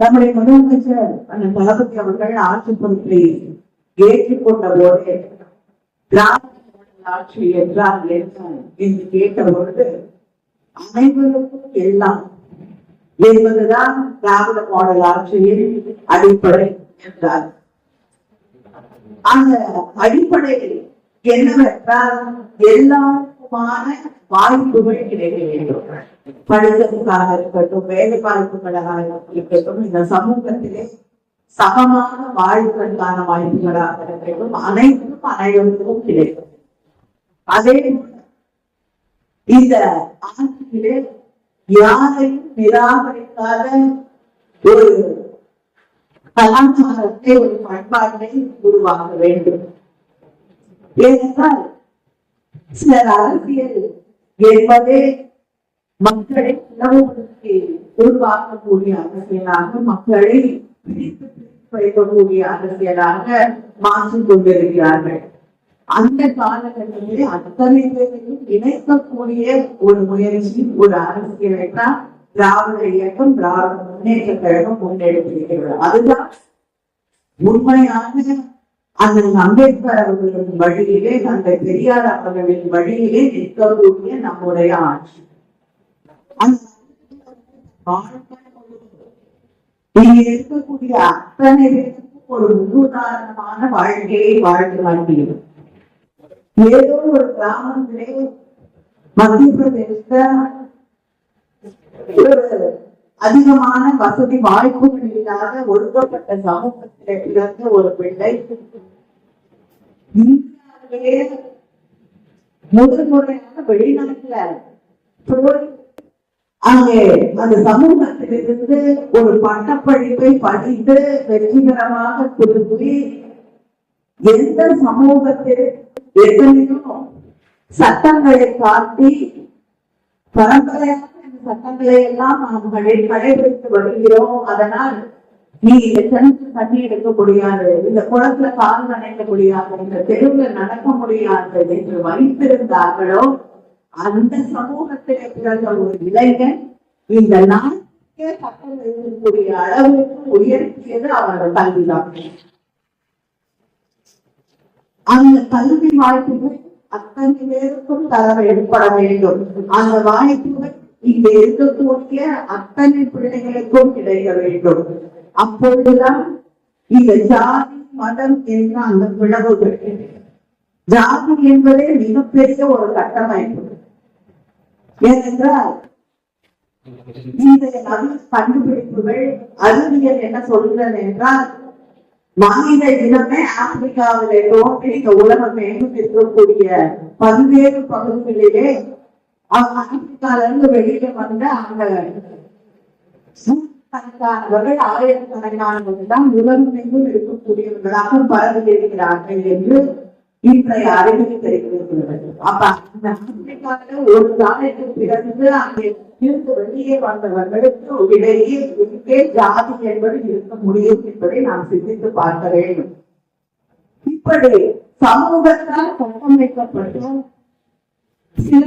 நம்முடைய முதலமைச்சர் அந்த தளபதி அவர்கள் ஆட்சி பொறுப்பை ஏற்றுக்கொண்ட போது திராவிட ஆட்சி என்றால் என்ன என்று கேட்ட பொழுது அனைவருக்கும் எல்லாம் என்பதுதான் திராவிட மாடல் ஆட்சியின் அடிப்படை என்றார். அந்த அடிப்படை என்னவென்றால் எல்லாருக்குமான வாய்ப்புகள் கிடைக்க வேண்டும். படித்ததுக்காக இருக்கட்டும் வேலை வாய்ப்புகளாக இருக்கட்டும் இந்த சமூகத்திலே சமமான வாழ்வுகளுக்கான வாய்ப்புகளாக இருக்கட்டும் அனைத்தும் அனைவருக்கும் கிடைக்கும். அதே இந்த ஆட்சியிலே யாரையும் நிராகரிக்காத ஒரு கலாச்சாரத்தை ஒரு பண்பாட்டை உருவாக்க வேண்டும். ஏனென்றால் சிலர் அரசியல் என்பதே மக்களை உணவுக்கு உருவாக்கக்கூடிய அரசியலாக மக்களை பிரித்து வைக்கக்கூடிய அரசியலாக மாற்றிக் கொண்டிருக்கிறார்கள். அந்த காலகட்டத்திலே அத்தனை பேரையும் இணைக்கக்கூடிய ஒரு முயற்சி ஒரு அரசியலை தான் திராவிட இயக்கம் திராவிட முன்னேற்ற கழகம் முன்னெடுத்திருக்கிறது. அதுதான் உண்மையான அண்ணன் அம்பேத்கர் அவர்களின் வழியிலே தந்தை பெரியார் அவர்களின் வழியிலே நிற்கக்கூடிய நம்முடைய ஆட்சி. இங்கே இருக்கக்கூடிய அத்தனை பேருக்கும் ஒரு முன்னுதாரணமான வாழ்க்கையை வாழ்ந்து காட்டியது ஏதோ ஒரு கிராமத்திலே மத்திய பிரதேச ஒரு அதிகமான வசதி வாய்ப்புகள் இல்லாத ஒடுக்கப்பட்ட சமூகத்தில பிறந்த ஒரு பிள்ளை. இந்தியாவிலேயே முதல் முறையாக வெளிநாட்டுல போய் அங்கே அந்த சமூகத்திலிருந்து ஒரு பட்டப்படிப்பை படித்து வெற்றிகரமாக திரும்பி எந்த சமூகத்தில் எத்தனையோ சட்டங்களை காட்டி பரம்பரையாக சட்டங்களை எல்லாம் நாம் கடைபிடித்து வருகிறோம். அதனால் நீ இந்த கிணத்து தண்ணி எடுக்க முடியாது இந்த குளத்துல கால் நனைக்க முடியாது இந்த தெருவுல நடக்க முடியாது என்று வைத்திருந்தார்களோ அந்த சமூகத்திலே பிறந்த ஒரு இளைஞன் இந்த நாட்டே சட்டம் எழுதக்கூடிய அளவுக்கு உயர்த்தியது அவரோட கல்விதான். அந்த கல்வி வாய்ப்புகள் அத்தனை பேருக்கும் தர ஏற்பட வேண்டும். அந்த வாய்ப்புகள் இங்க இருக்கக்கூடிய அத்தனை பிள்ளைகளுக்கும் கிடைக்க வேண்டும். அப்பொழுதுதான் இந்த ஜாதி மதம் என்ற அந்த பிளவுகள் ஜாதி என்பதே மிகப்பெரிய ஒரு கட்டமைப்பு. ஏனென்றால் இந்த நவீன கண்டுபிடிப்புகள் அறிவியல் என்ன சொல்கிறது என்றால் மனித இனமே ஆப்பிரிக்காவிலே தோன்றி இந்த உலகம் எங்கும் இருக்கக்கூடிய பல்வேறு பகுதிகளிலே அவங்க ஆப்பிரிக்கால இருந்து வெளியில வந்த அந்த நூற்றுக்கணக்கானவர்கள் ஆயிரக்கணக்கானவர்கள் தான் உலகமெங்கும் இருக்கக்கூடியவர்களாக பரவி இருக்கிறார்கள் என்று இன்றைய அறிவியல் தெரிவிக்கிறது அப்ப அந்த ஆப்பிரிக்காவில ஒரு காலத்துக்கு பிறந்து அங்கே இருந்து வெளியே வந்தவர்களுக்கு இடையே இருக்கே ஜாதி என்பது இருக்க முடியும் என்பதை நாம் சிந்தித்து பார்க்க வேண்டும். இப்படி சமூகத்தால் கட்டமைக்கப்பட்டும் சில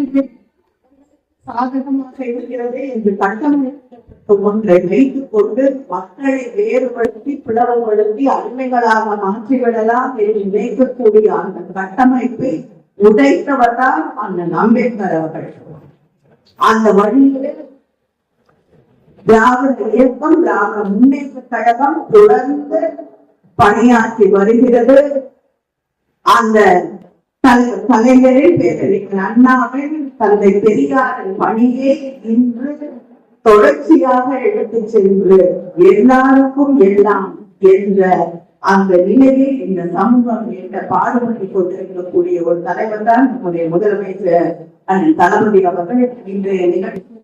சாதகமாக இருக்கிறது என்று கட்டமைப்பு ஒன்றை வைத்துக் கொண்டு மக்களை வேறுபடுத்தி பிளவுபடுத்தி அடிமைகளாக மாற்றிவிடலாம் என்று நினைக்கக்கூடிய அந்த கட்டமைப்பை உடைத்தவர் தான் அந்த அம்பேத்கர் அவர்கள். அந்த வழியிலே திராவிட இயக்கம் திராவிட முன்னேற்ற கழகம் தொடர்ந்து பணியாற்றி வருகிறது. அந்த தலைவரே தலைவரில் பேரறிஞர் அண்ணாவின் தந்தை பெரியாரின் பணியை இன்று தொடர்ச்சியாக எடுத்து சென்று எல்லாருக்கும் எல்லாம் என்ற அந்த நிலையை இந்த சமூகம் என்ற பாடுபட்டுக் கொண்டிருக்கக்கூடிய ஒரு தலைவர் தான் நம்முடைய முதலமைச்சர் தளபதி அவர்கள். இன்றைய நிகழ்ச்சி